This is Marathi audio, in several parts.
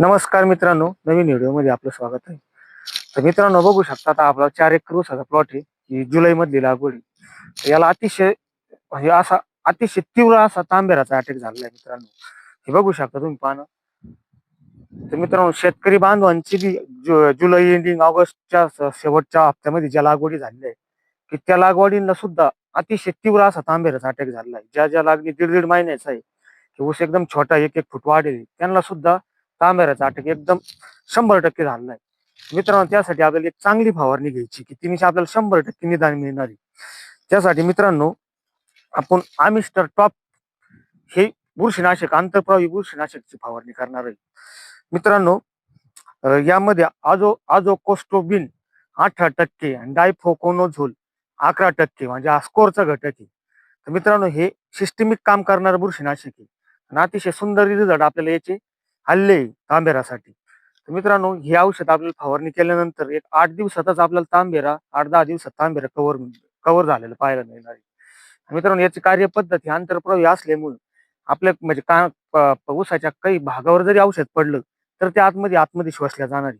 नमस्कार मित्रांनो नवीन व्हिडिओमध्ये आपलं स्वागत आहे. तर मित्रांनो बघू शकता आता आपला चार एकर ऊसाचा प्लॉट आहे ही जुलै मधली लागवड आहे. तर याला अतिशय म्हणजे असा अतिशय तीव्र असा तांबेराचा अटॅक झालेला आहे मित्रांनो. हे बघू शकता तुम्ही पाहणं तर मित्रांनो शेतकरी बांधवांची जी जुलै एंडिंग ऑगस्टच्या शेवटच्या हप्त्यामध्ये ज्या लागवडी झालेल्या आहे की त्या लागवडींना सुद्धा अतिशय तीव्र असा तांबेराचा अटॅक झालेला आहे. ज्या ज्या लागणी दीड दीड महिन्याचा आहे की ऊस एकदम छोटा एक एक फूट वाढेल त्यांना सुद्धा तांबेराचा अटक एकदम शंभर टक्के झालेला आहे. मित्रांनो त्यासाठी आपल्याला एक चांगली फवारणी घ्यायची की तिने आपल्याला शंभर टक्के निदान मिळणार. आहे त्यासाठी मित्रांनो आपण आमिस्टर टॉप हे बुरशीनाशक आंतरप्रवाही बुरशीनाशकची फवारणी करणार आहे. मित्रांनो यामध्ये आजो आजो कोस्टोबिन अठरा टक्के आणि डायफोकोनोझोल अकरा टक्के म्हणजे आस्कोरचा घटक आहे. तर मित्रांनो हे सिस्टमिक काम करणारं बुरशीनाशक आहे. आणि अतिशय सुंदर रिझल्ट आपल्याला याचे हल्ले तांबेरासाठी. तर मित्रांनो हे औषध आपल्याला फवारणी केल्यानंतर एक आठ दिवसातच आपल्याला तांबेरा आठ दहा दिवसात तांबेरा कव्हर कव्हर झालेलं पाहायला मिळणार आहे. मित्रांनो याची कार्यपद्धती आंतरप्रवाही असल्यामुळे आपल्या म्हणजे का ऊसाच्या काही भागावर जरी औषध पडलं तर ते आतमध्ये आतमध्ये श्वसल्या जाणार आहे.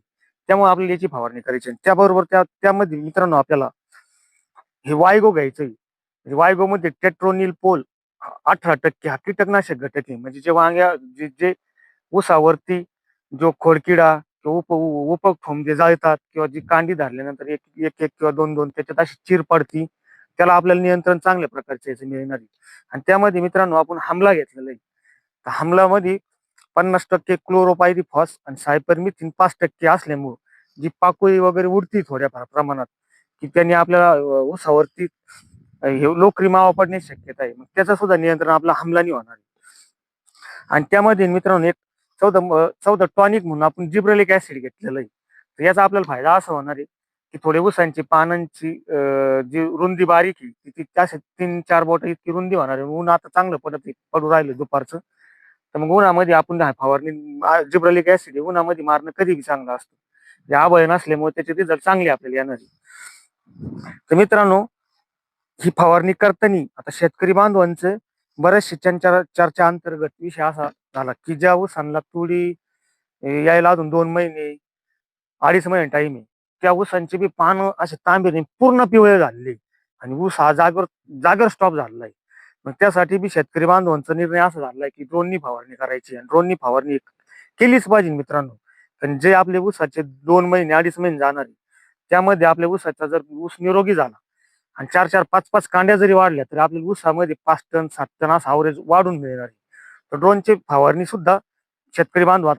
त्यामुळे आपल्याला याची फवारणी करायची त्याबरोबर त्या त्यामध्ये मित्रांनो आपल्याला हे वायगो घ्यायचं आहे. म्हणजे वायगो मध्ये टेट्रोनिल पोल अठरा टक्के हा कीटकनाशक घटक आहे. म्हणजे जे वांग्या जे जे ऊसावरती जो खोडकिडा किंवा उप उपफोम जे जाळतात किंवा जी कांडी धरल्यानंतर एक एक एक किंवा दोन दोन त्याच्यात अशी चिर पडती त्याला आपल्याला नियंत्रण चांगल्या प्रकारचे मिळणार. आहे आणि त्यामध्ये मित्रांनो आपण हमला घेतलेला आहे. तर हमलामध्ये पन्नास टक्के क्लोरोपायरिफॉस आणि सायपरमिथिन पाच टक्के असल्यामुळं जी पाकोळी वगैरे उडती थोड्याफार प्रमाणात की त्यांनी आपल्याला ऊसावरती हे लोकरी मावा पडण्याची शक्यता आहे. मग त्याचं सुद्धा नियंत्रण आपला हमलानी होणार आहे. आणि त्यामध्ये मित्रांनो एक चौदा चौदा टॉनिक म्हणून आपण जिब्रेलिक ऍसिड घेतलेलं आहे. तर याचा आपल्याला फायदा असा होणार आहे की थोडे ऊसांची पानांची जी रुंदी बारीक आहे ती- ती तीन चार बोट इतकी रुंदी होणार आहे. ऊन आता चांगलं पडत पडू राहिलं दुपारचं. तर मग उन्हामध्ये आपण फवारणी जिब्रेलिक ऍसिड आहे उन्हामध्ये मारणं कधी बी चांगलं असतं. जे नसल्यामुळे त्याचे रिझल्ट चांगले आपल्याला येणार आहे. तर मित्रांनो ही फवारणी करताना आता शेतकरी बांधवांचं बऱ्याचशा चर्चा चर्चा अंतर्गत विषय असा झाला की ज्या ऊसांना तुडी यायला अजून दोन महिने अडीच महिने टाइम आहे. त्या ऊसांची बी पानं असे तांबे पूर्ण पिवळे झालेले. आणि ऊस हा जागर जागर स्टॉप झालेला आहे मग त्यासाठी बी शेतकरी बांधवांचा निर्णय असा झालाय आहे की ड्रोननी फवारणी करायची आणि ड्रोननी फवारणी केलीच पाहिजे मित्रांनो. पण जे आपले ऊसाचे दोन महिने अडीच महिने जाणार त्यामध्ये आपल्या ऊसाचा जर ऊस निरोगी झाला आणि चार चार पाच पाच कांड्या जरी वाढल्या तरी आपल्या ऊसामध्ये पाच टन सात टन असा अवरेज वाढून मिळणार आहे. तर ड्रोनची फवारणी सुद्धा शेतकरी बांधवात